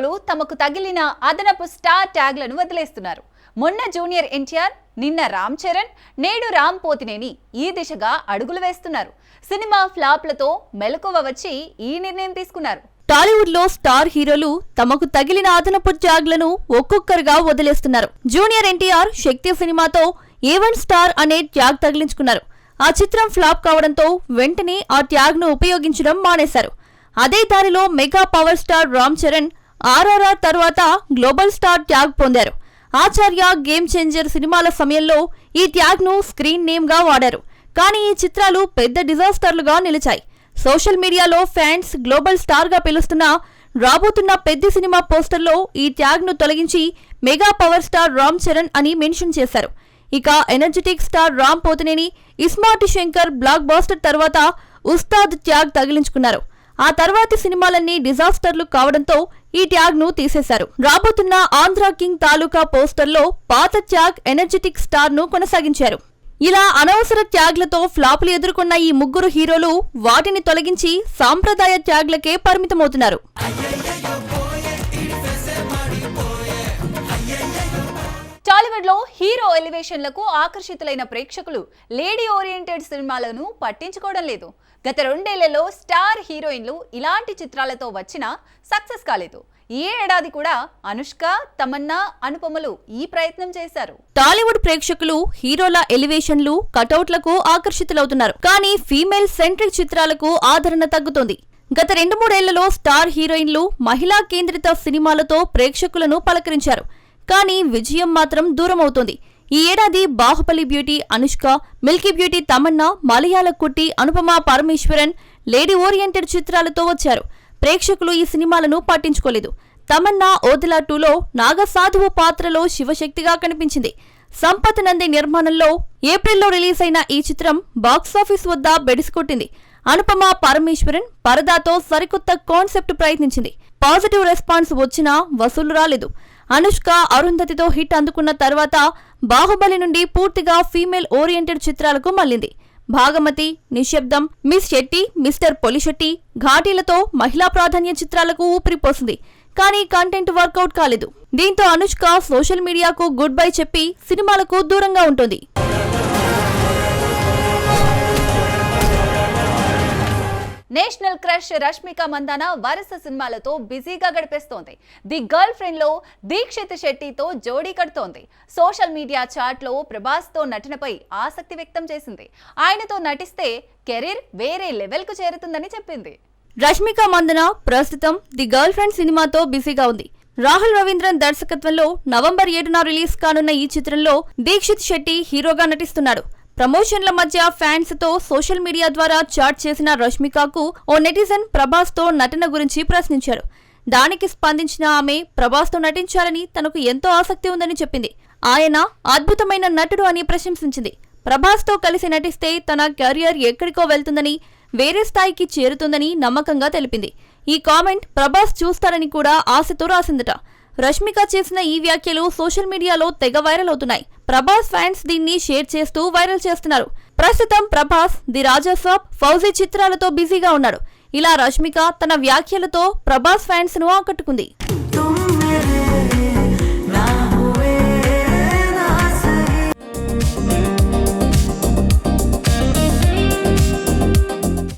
హీరోలు తమకు తగిలిన అదనపు స్టార్ ట్యాగ్లను వదిలేస్తున్నారు. మొన్న జూనియర్ ఎన్టీఆర్ నిన్న రామ్ చరణ్ నేడు రామ్ పోతినేని ఈ దిశగా అడుగులు వేస్తున్నారు. సినిమా ఫ్లాప్లతో మెలకువ వచ్చి ఈ నిర్ణయం తీసుకున్నారు. టాలీవుడ్లో స్టార్ హీరోలు తమకు తగిలిన అదనపు ట్యాగ్లను ఒక్కొక్కరుగా వదిలేస్తున్నారు. జూనియర్ ఎన్టీఆర్ శక్తి సినిమాతో ఏ వన్ స్టార్ అనే ట్యాగ్ తగిలించుకున్నారు. ఆ చిత్రం ఫ్లాప్ కావడంతో వెంటనే ఆ ట్యాగ్ను ఉపయోగించడం మానేశారు. అదే దారిలో mega power star Ram Charan RRR తర్వాత గ్లోబల్ స్టార్ ట్యాగ్ పొందారు. ఆచార్య గేమ్ చేంజర్ సినిమాల సమయంలో ఈ ట్యాగ్ను స్క్రీన్ నేమ్గా వాడారు. కానీ ఈ చిత్రాలు పెద్ద డిజాస్టర్లుగా నిలిచాయి. సోషల్ మీడియాలో ఫ్యాన్స్ గ్లోబల్ స్టార్గా పిలుస్తున్న రాబోతున్న పెద్ద సినిమా పోస్టర్లో ఈ ట్యాగ్ను తొలగించి mega power star Ram Charan అని మెన్షన్ చేశారు. ఇక energetic star Ram Pothineni Ismart Shankar blockbuster తర్వాత ఉస్తాద్ ట్యాగ్ తగిలించుకున్నారు. ఆ తర్వాతి సినిమాలన్నీ డిజాస్టర్లు కావడంతో ఈ ట్యాగ్ను తీసేశారు. రాబోతున్న ఆంధ్ర కింగ్ తాలూకా పోస్టర్లో పాత ట్యాగ్ ఎనర్జెటిక్ స్టార్ను కొనసాగించారు. ఇలా అనవసర ట్యాగ్లతో ఫ్లాపులు ఎదుర్కొన్న ఈ ముగ్గురు హీరోలు వాటిని తొలగించి సాంప్రదాయ ట్యాగ్లకే పరిమితమవుతున్నారు. టాలీవుడ్లో హీరో ఎలివేషన్లకు ఆకర్షితులైన ప్రేక్షకులు లేడీ ఓరియంటెడ్ సినిమాలను పట్టించుకోవడం లేదు. గత రెండేళ్ళలో స్టార్ హీరోయిన్లు ఇలాంటి చిత్రాలతో వచ్చినా సక్సెస్ కాలేదు. ఈ ఏడాది కూడా అనుష్క తమన్నా అనుపమలు ఈ ప్రయత్నం చేశారు. టాలీవుడ్ ప్రేక్షకులు హీరోల ఎలివేషన్లు కటౌట్లకు ఆకర్షితులవుతున్నారు. కానీ ఫీమేల్ సెంట్రిక్ చిత్రాలకు ఆదరణ తగ్గుతోంది. గత రెండు మూడేళ్ళలో స్టార్ హీరోయిన్లు మహిళా కేంద్రిత సినిమాలతో ప్రేక్షకులను పలకరించారు. కానీ విజయం మాత్రం దూరమవుతోంది. ఈ ఏడాది Baahubali beauty Anushka milky beauty Tamannaah మలయాళ కుట్టి అనుపమ పరమేశ్వరన్ లేడీ ఓరియంటెడ్ చిత్రాలతో వచ్చారు. ప్రేక్షకులు ఈ సినిమాలను పట్టించుకోలేదు. తమన్నా ఓదిలా టూలో నాగసాధువు పాత్రలో శివశక్తిగా కనిపించింది. సంపత్ నంది నిర్మాణంలో ఏప్రిల్లో రిలీజ్ అయిన ఈ చిత్రం బాక్సాఫీస్ వద్ద బెడిసికొట్టింది. అనుపమ పరమేశ్వరన్ పరదాతో సరికొత్త కాన్సెప్ట్ ప్రయత్నించింది. పాజిటివ్ రెస్పాన్స్ వచ్చినా వసూలు రాలేదు. అనుష్క అరుంధతితో హిట్ అందుకున్న తర్వాత బాహుబలి నుండి పూర్తిగా ఫీమేల్ ఓరియంటెడ్ చిత్రాలకు మళ్ళింది. భాగమతి నిశ్శబ్దం మిస్ శెట్టి మిస్టర్ పొలిశెట్టి ఘాటీలతో మహిళా ప్రాధాన్య చిత్రాలకు ఊపిరిపోసింది. కానీ కంటెంట్ వర్కౌట్ కాలేదు. దీంతో అనుష్క సోషల్ మీడియాకు గుడ్ బై చెప్పి సినిమాలకు దూరంగా ఉంటుంది. నేషనల్ క్రష్ రష్మిక మందాన వరుస సినిమాలతో బిజీగా గడిపేస్తోంది. ది గర్ల్ ఫ్రెండ్లో దీక్షిత్ శెట్టితో జోడీ కడుతోంది. సోషల్ మీడియా చాట్లో ప్రభాస్తో నటనపై ఆసక్తి వ్యక్తం చేసింది. ఆయనతో నటిస్తే కెరీర్ వేరే లెవెల్కు చేరుతుందని చెప్పింది. రష్మిక మందన ప్రస్తుతం ది గర్ల్ ఫ్రెండ్ సినిమాతో బిజీగా ఉంది. రాహుల్ రవీంద్రన్ దర్శకత్వంలో నవంబర్ ఏడున రిలీజ్ కానున్న ఈ చిత్రంలో దీక్షిత్ శెట్టి హీరోగా నటిస్తున్నాడు. ప్రమోషన్ల మధ్య ఫ్యాన్స్తో సోషల్ మీడియా ద్వారా చాట్ చేసిన రష్మికకు ఓ నెటిజన్ ప్రభాస్తో నటన గురించి ప్రశ్నించారు. దానికి స్పందించిన ఆమె ప్రభాస్తో నటించాలని తనకు ఎంతో ఆసక్తి ఉందని చెప్పింది. ఆయన అద్భుతమైన నటుడు అని ప్రశంసించింది. ప్రభాస్తో కలిసి నటిస్తే తన కెరియర్ ఎక్కడికో వెళ్తుందని వేరే స్థాయికి చేరుతుందని నమ్మకంగా తెలిపింది. ఈ కామెంట్ ప్రభాస్ చూస్తారని కూడా ఆశతో రాసిందట. రష్మిక చేసిన ఈ వ్యాఖ్యలు సోషల్ మీడియాలో తెగ వైరల్ అవుతున్నాయి. ప్రభాస్ ఫ్యాన్స్ దీన్ని షేర్ చేస్తూ వైరల్ చేస్తున్నారు. ప్రస్తుతం ప్రభాస్ ది రాజాసాబ్ ఫౌజీ చిత్రాలతో బిజీగా ఉన్నాడు. ఇలా రష్మిక తన వ్యాఖ్యలతో ప్రభాస్ ఫ్యాన్స్ను ఆకట్టుకుంది.